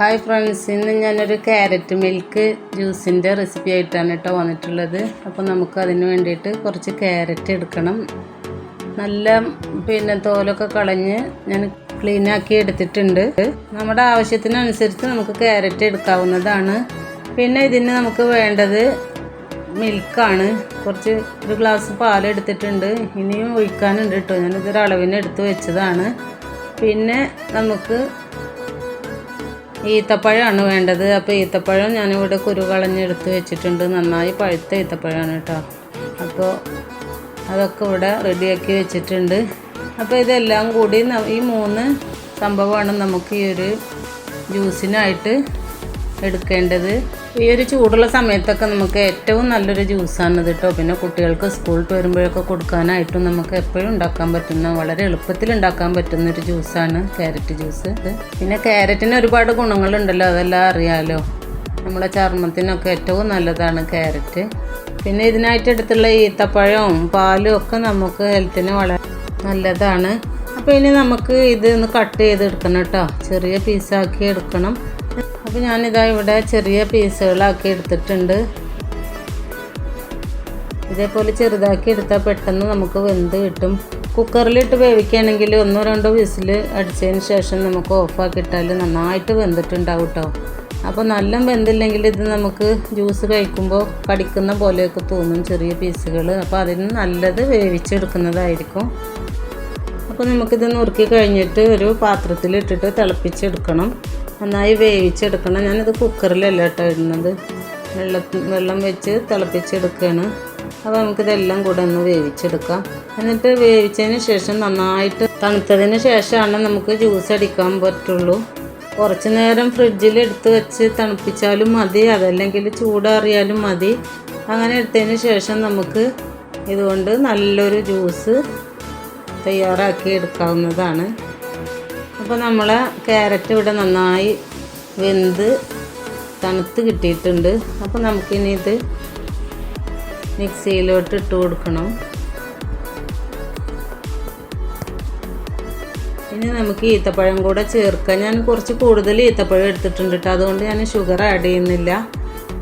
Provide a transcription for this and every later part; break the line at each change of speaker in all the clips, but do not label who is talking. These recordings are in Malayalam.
ഹായ് ഫ്രണ്ട്സ് ഇന്ന് ഞാനൊരു ക്യാരറ്റ് മിൽക്ക് ജ്യൂസിന്റെ റെസിപ്പി ആയിട്ടാണ് കേട്ടോ വന്നിട്ടുള്ളത്. അപ്പോൾ നമുക്ക് അതിന് വേണ്ടിയിട്ട് കുറച്ച് ക്യാരറ്റ് എടുക്കണം. നല്ല പിന്നെ തോലൊക്കെ കളഞ്ഞ് ഞാൻ ക്ലീൻ ആക്കി എടുത്തിട്ടുണ്ട്. നമ്മുടെ ആവശ്യത്തിനനുസരിച്ച് നമുക്ക് ക്യാരറ്റ് എടുക്കാവുന്നതാണ്. പിന്നെ ഇതിന് നമുക്ക് വേണ്ടത് മിൽക്കാണ് കുറച്ച് ഒരു ഗ്ലാസ് പാൽ എടുത്തിട്ടുണ്ട്. ഇനിയും ഒഴിക്കാനുണ്ട് കേട്ടോ ഞാനിതൊരളവിന് എടുത്ത് വെച്ചതാണ്. പിന്നെ നമുക്ക് ഈത്തപ്പഴമാണ് വേണ്ടത്. അപ്പോൾ ഈത്തപ്പഴം ഞാനിവിടെ കുരു കളഞ്ഞെടുത്ത് വെച്ചിട്ടുണ്ട്. നന്നായി പഴുത്ത ഈത്തപ്പഴമാണ് കേട്ടോ. അപ്പോൾ അതൊക്കെ ഇവിടെ റെഡിയാക്കി വെച്ചിട്ടുണ്ട്. അപ്പോൾ ഇതെല്ലാം കൂടി ഈ മൂന്ന് സംഭവമാണ് നമുക്ക് ഈ ഒരു ജ്യൂസിനായിട്ട് എടുക്കേണ്ടത്. ഈ ഒരു ചൂടുള്ള സമയത്തൊക്കെ നമുക്ക് ഏറ്റവും നല്ലൊരു ജ്യൂസാണ് കേട്ടോ പിന്നെ കുട്ടികൾക്ക് സ്കൂളിൽ വരുമ്പോഴൊക്കെ കൊടുക്കാനായിട്ടും നമുക്ക് എപ്പോഴും ഉണ്ടാക്കാൻ പറ്റുന്ന വളരെ എളുപ്പത്തിൽ ഉണ്ടാക്കാൻ പറ്റുന്ന ഒരു ജ്യൂസാണ് ക്യാരറ്റ് ജ്യൂസ്. പിന്നെ ക്യാരറ്റിന് ഒരുപാട് ഗുണങ്ങളുണ്ടല്ലോ അതെല്ലാം അറിയാലോ. നമ്മുടെ ചർമ്മത്തിനൊക്കെ ഏറ്റവും നല്ലതാണ് ക്യാരറ്റ്. പിന്നെ ഇതിനായിട്ട് എടുത്തുള്ള ഈത്തപ്പഴവും പാലും ഒക്കെ നമുക്ക് ഹെൽത്തിന് വളരെ നല്ലതാണ്. അപ്പോൾ ഇനി നമുക്ക് ഇത് ഒന്ന് കട്ട് ചെയ്തെടുക്കണം കേട്ടോ ചെറിയ പീസാക്കി എടുക്കണം. അപ്പോൾ ഞാനിതാ ഇവിടെ ചെറിയ പീസുകളാക്കി എടുത്തിട്ടുണ്ട്. ഇതേപോലെ ചെറുതാക്കി എടുത്താൽ പെട്ടെന്ന് നമുക്ക് വെന്ത് കിട്ടും. കുക്കറിലിട്ട് വേവിക്കുകയാണെങ്കിൽ ഒന്നോ രണ്ടോ വിസിൽ അടിച്ചതിന് ശേഷം നമുക്ക് ഓഫാക്കിയിട്ടാൽ നന്നായിട്ട് വെന്തിട്ടുണ്ടാവും കേട്ടോ അപ്പോൾ നല്ല വെന്തില്ലെങ്കിൽ ഇത് നമുക്ക് ജ്യൂസ് കഴിക്കുമ്പോൾ കടിക്കുന്ന പോലെയൊക്കെ തോന്നും ചെറിയ പീസുകൾ അപ്പോൾ അതിന് നല്ലത് വേവിച്ചെടുക്കുന്നതായിരിക്കും. അപ്പോൾ നമുക്കിത് നുറുക്കി കഴിഞ്ഞിട്ട് ഒരു പാത്രത്തിലിട്ടിട്ട് തിളപ്പിച്ചെടുക്കണം. നന്നായി വേവിച്ചെടുക്കണം. ഞാനിത് കുക്കറിലല്ല കേട്ടോ ഇടുന്നത്. വെള്ളത്തിൽ വെള്ളം വെച്ച് തിളപ്പിച്ചെടുക്കുകയാണ്. അപ്പോൾ നമുക്കിതെല്ലാം കൂടെ ഒന്ന് വേവിച്ചെടുക്കാം. എന്നിട്ട് വേവിച്ചതിന് ശേഷം നന്നായിട്ട് തണുത്തതിന് ശേഷമാണ് നമുക്ക് ജ്യൂസ് അടിക്കാൻ പറ്റുള്ളൂ. കുറച്ച് നേരം ഫ്രിഡ്ജിൽ എടുത്ത് വെച്ച് തണുപ്പിച്ചാലും മതി. അതല്ലെങ്കിൽ ചൂടാറിയാലും മതി. അങ്ങനെ എടുത്തതിന് ശേഷം നമുക്ക് ഇതുകൊണ്ട് നല്ലൊരു ജ്യൂസ് തയ്യാറാക്കി എടുക്കാവുന്നതാണ്. അപ്പോൾ നമ്മൾ ക്യാരറ്റ് ഇവിടെ നന്നായി വെന്ത് തണുത്ത് കിട്ടിയിട്ടുണ്ട്. അപ്പോൾ നമുക്കിനി ഇത് മിക്സിയിലോട്ട് ഇട്ട് കൊടുക്കണം. ഇനി നമുക്ക് ഈത്തപ്പഴം കൂടെ ചേർക്കാം. ഞാൻ കുറച്ച് കൂടുതൽ ഈത്തപ്പഴം എടുത്തിട്ടുണ്ട് കേട്ടോ. അതുകൊണ്ട് ഞാൻ ഷുഗർ ആഡ് ചെയ്യുന്നില്ല.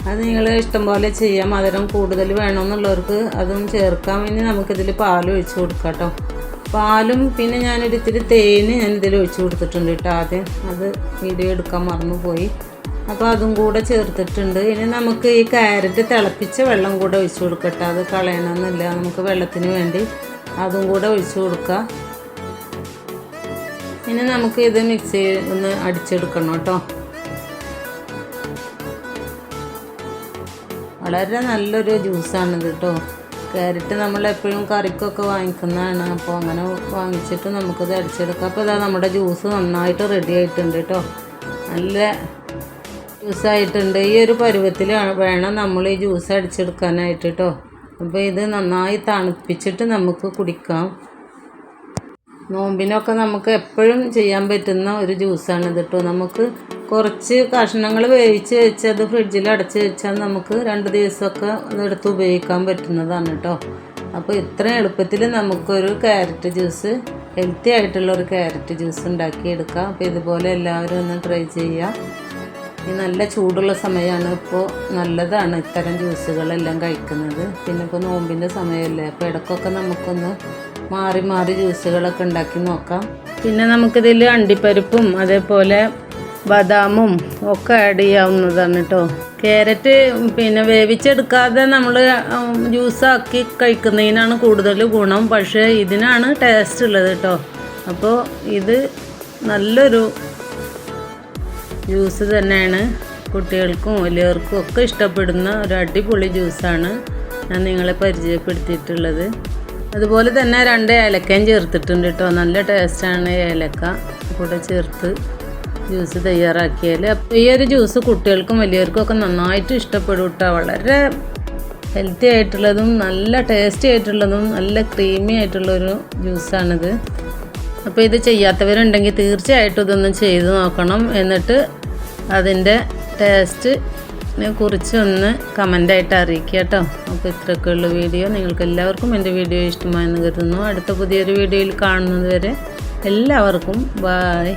അത് നിങ്ങൾ ഇഷ്ടം പോലെ ചെയ്യാം. മധുരം കൂടുതൽ വേണമെന്നുള്ളവർക്ക് അതും ചേർക്കാം. ഇനി നമുക്കിതിൽ പാൽ ഒഴിച്ച് കൊടുക്കാം കേട്ടോ. പാലും പിന്നെ ഞാനൊരു ഇത്തിരി തേന് ഞാൻ ഇതിൽ ഒഴിച്ചു കൊടുത്തിട്ടുണ്ട് കേട്ടോ ആദ്യം. അത് വീഡിയോ എടുക്കാൻ മറന്നു പോയി അപ്പോൾ അതും കൂടെ ചേർത്തിട്ടുണ്ട്. ഇനി നമുക്ക് ഈ ക്യാരറ്റ് തിളപ്പിച്ച വെള്ളം കൂടെ ഒഴിച്ചു കൊടുക്കട്ടെ. അത് കളയണമെന്നില്ല. നമുക്ക് വെള്ളത്തിന് വേണ്ടി അതും കൂടെ ഒഴിച്ചു കൊടുക്കുക ഇനി നമുക്ക് ഇത് മിക്സി ഒന്ന് അടിച്ചെടുക്കണം കേട്ടോ. വളരെ നല്ലൊരു ജ്യൂസാണിത് കേട്ടോ. ക്യാരറ്റ് നമ്മൾ എപ്പോഴും കറിക്കൊക്കെ വാങ്ങിക്കുന്നതാണ്. അപ്പോൾ അങ്ങനെ വാങ്ങിച്ചിട്ട് നമുക്ക് അടിച്ചെടുക്കാം. അപ്പോൾ ഇതാ നമ്മുടെ ജ്യൂസ് നന്നായിട്ട് റെഡി ആയിട്ടുണ്ട് കേട്ടോ നല്ല ജ്യൂസ് ആയിട്ടുണ്ട് ഈ ഒരു പരുവത്തിൽ വേണം നമ്മൾ ഈ ജ്യൂസ് അടിച്ചെടുക്കാനായിട്ട് കേട്ടോ അപ്പോൾ ഇത് നന്നായി തണുപ്പിച്ചിട്ട് നമുക്ക് കുടിക്കാം. നോമ്പിനൊക്കെ നമുക്ക് എപ്പോഴും ചെയ്യാൻ പറ്റുന്ന ഒരു ജ്യൂസാണ് കേട്ടോ നമുക്ക് കുറച്ച് കഷ്ണങ്ങൾ വേവിച്ച് വെച്ച് അത് ഫ്രിഡ്ജിൽ അടച്ച് വെച്ചാൽ നമുക്ക് രണ്ട് ദിവസമൊക്കെ അതെടുത്ത് ഉപയോഗിക്കാൻ പറ്റുന്നതാണ് കേട്ടോ അപ്പോൾ ഇത്ര എളുപ്പത്തിൽ നമുക്കൊരു ക്യാരറ്റ് ജ്യൂസ് ഹെൽത്തി ആയിട്ടുള്ള ഒരു ക്യാരറ്റ് ജ്യൂസ് ഉണ്ടാക്കിയെടുക്കാം. അപ്പോൾ ഇതുപോലെ എല്ലാവരും ഒന്ന് ട്രൈ ചെയ്യുക ഈ നല്ല ചൂടുള്ള സമയമാണ് ഇപ്പോൾ നല്ലതാണ് ഇത്തരം ജ്യൂസുകളെല്ലാം കഴിക്കുന്നത്. പിന്നെ ഇപ്പോൾ നോമ്പിന്റെ സമയമല്ലേ അപ്പോൾ ഇടയ്ക്കൊക്കെ നമുക്കൊന്ന് മാറി മാറി ജ്യൂസുകളൊക്കെ ഉണ്ടാക്കി നോക്കാം. പിന്നെ നമുക്കിതിൽ അണ്ടിപ്പരിപ്പും അതേപോലെ ബദാമും ഒക്കെ ആഡ് ചെയ്യാവുന്നതാണ് കേട്ടോ ക്യാരറ്റ് പിന്നെ വേവിച്ചെടുക്കാതെ നമ്മൾ ജ്യൂസാക്കി കഴിക്കുന്നതിനാണ് കൂടുതൽ ഗുണം. പക്ഷേ ഇതിനാണ് ടേസ്റ്റ് ഉള്ളത് കേട്ടോ അപ്പോൾ ഇത് നല്ലൊരു ജ്യൂസ് തന്നെയാണ്. കുട്ടികൾക്കും വലിയവർക്കും ഒക്കെ ഇഷ്ടപ്പെടുന്ന ഒരു അടിപൊളി ജ്യൂസാണ് ഞാൻ നിങ്ങളെ പരിചയപ്പെടുത്തിയിട്ടുള്ളത്. അതുപോലെ തന്നെ രണ്ട് ഏലക്കയും ചേർത്തിട്ടുണ്ട് കേട്ടോ നല്ല ടേസ്റ്റാണ് ഏലക്ക. കൂടെ ചേർത്ത് ജ്യൂസ് തയ്യാറാക്കിയാൽ ഈ ഒരു ജ്യൂസ് കുട്ടികൾക്കും വലിയവർക്കും ഒക്കെ നന്നായിട്ട് ഇഷ്ടപ്പെടും വളരെ ഹെൽത്തി ആയിട്ടുള്ളതും നല്ല ടേസ്റ്റി ആയിട്ടുള്ളതും നല്ല ക്രീമി ആയിട്ടുള്ളൊരു ജ്യൂസാണിത് അപ്പോൾ ഇത് ചെയ്യാത്തവരുണ്ടെങ്കിൽ തീർച്ചയായിട്ടും ഇതൊന്ന് ചെയ്ത് നോക്കണം. എന്നിട്ട് അതിന്റെ ടേസ്റ്റ് കുറിച്ച് ഒന്ന് കമന്റായിട്ട് അറിയിക്കുക കേട്ടോ അപ്പോൾ ഇത്രയൊക്കെ ഉള്ള വീഡിയോ നിങ്ങൾക്ക് എല്ലാവർക്കും എന്റെ വീഡിയോ ഇഷ്ടമായെന്ന് കരുതുന്നു. അടുത്ത പുതിയൊരു വീഡിയോയിൽ കാണുന്നതുവരെ എല്ലാവർക്കും ബായ്